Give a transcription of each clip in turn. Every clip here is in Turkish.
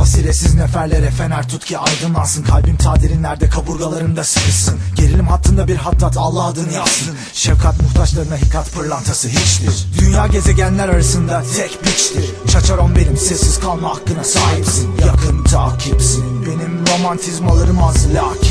Basiretsiz neferlere fener tut ki aydınlansın. Kalbim ta derinlerde kaburgalarımda sıkışsın. Gerilim hattında bir hattat Allah adını yazsın. Şefkat muhtaçlarına hikat pırlantası hiçtir. Dünya gezegenler arasında tek biçtir. Çaçaron benim sessiz kalma hakkına sahipsin. Yakın takipsin. Benim romantizmalarım az lakin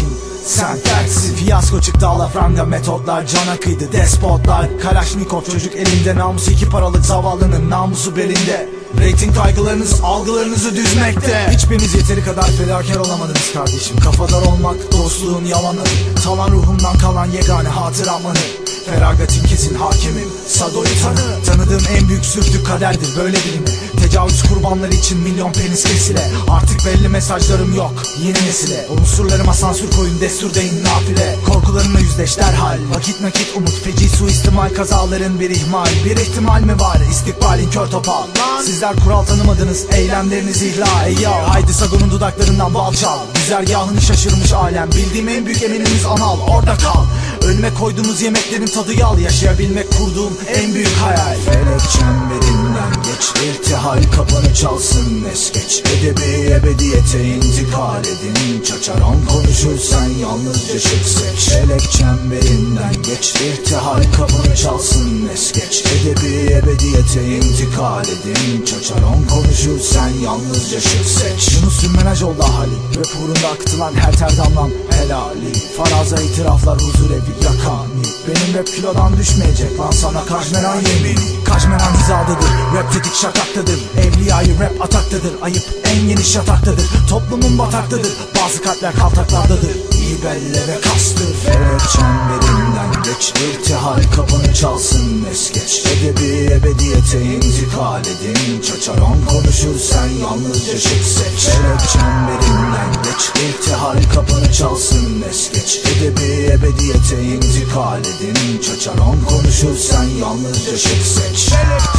Fiyasko çıktı alafranga metotlar cana kıydı Despotlar. Kalaşnikov çocuk elinde Namusu iki paralık zavallının namusu belinde. Rating kaygılarınız algılarınızı düzmekte. Hiçbiriniz yeteri kadar fedakar olamadınız kardeşim. Kafadar olmak dostluğun yalanı. Talan ruhumdan kalan yegane hatıramanı Feragatin kesin hakimim Sado'yu tanı. Tanıdığım en büyük sürtük kaderdir böyle bilin Tecavüz kurbanları için milyon penis kesile. Artık belli mesajlarım yok yeni nesile. Unsurlarıma sansür koyun destur deyin nafile. Korkularımla yüzleş derhal. Vakit nakit umut feci suistimal Kazaların bir ihmal. Bir ihtimal mi var? İstikbalin kör topal Sizler kural tanımadınız eylemleriniz ihlal. Ey ya haydi Sagon'un dudaklarından bal çal. Güzergahını şaşırmış alem. Bildiğim en büyük eminimiz anal. Orada kal Önüme koyduğunuz yemeklerin tadı yal Yaşayabilmek kurduğum en büyük hayal. Felek çemberinden geç irtihal kapını çalsın es geç Edebi ebediyete intikal edin. Çaçaran konuşur sen yalnızca şık seç Felek çemberinden geç irtihal kapını çalsın. Es geç Edebi ebediyete intikal edin. Çaçaran konuşur sen yalnızca şık seç Yunus Sümmenaj oldu hali Rap uğrunda akıtılan her ter damlam helali. Faraza itiraflar huzur evi yakani. Benim rap kilodan düşmeyecek lan sana kajmeran yemini. Kajmeran hizadadır rap tetik şakaktadır. Evliyayı rap ataktadır ayıp en geniş yataktadır. Toplumun bataktadır. Bazı kalpler kaltaklardadır. İyi belle ve kastır Felek çemberinden geç irtihal. Kapını çalsın es geç. Edebi ebediyete intikal edin. Çaçaron konuşur sen yalnızca şık seç. Felek çemberinden geç irtihal. Kapını çalsın es geç. Edebi ebediyete intikal edin. Çaçaron konuşur sen yalnızca şık seç. geç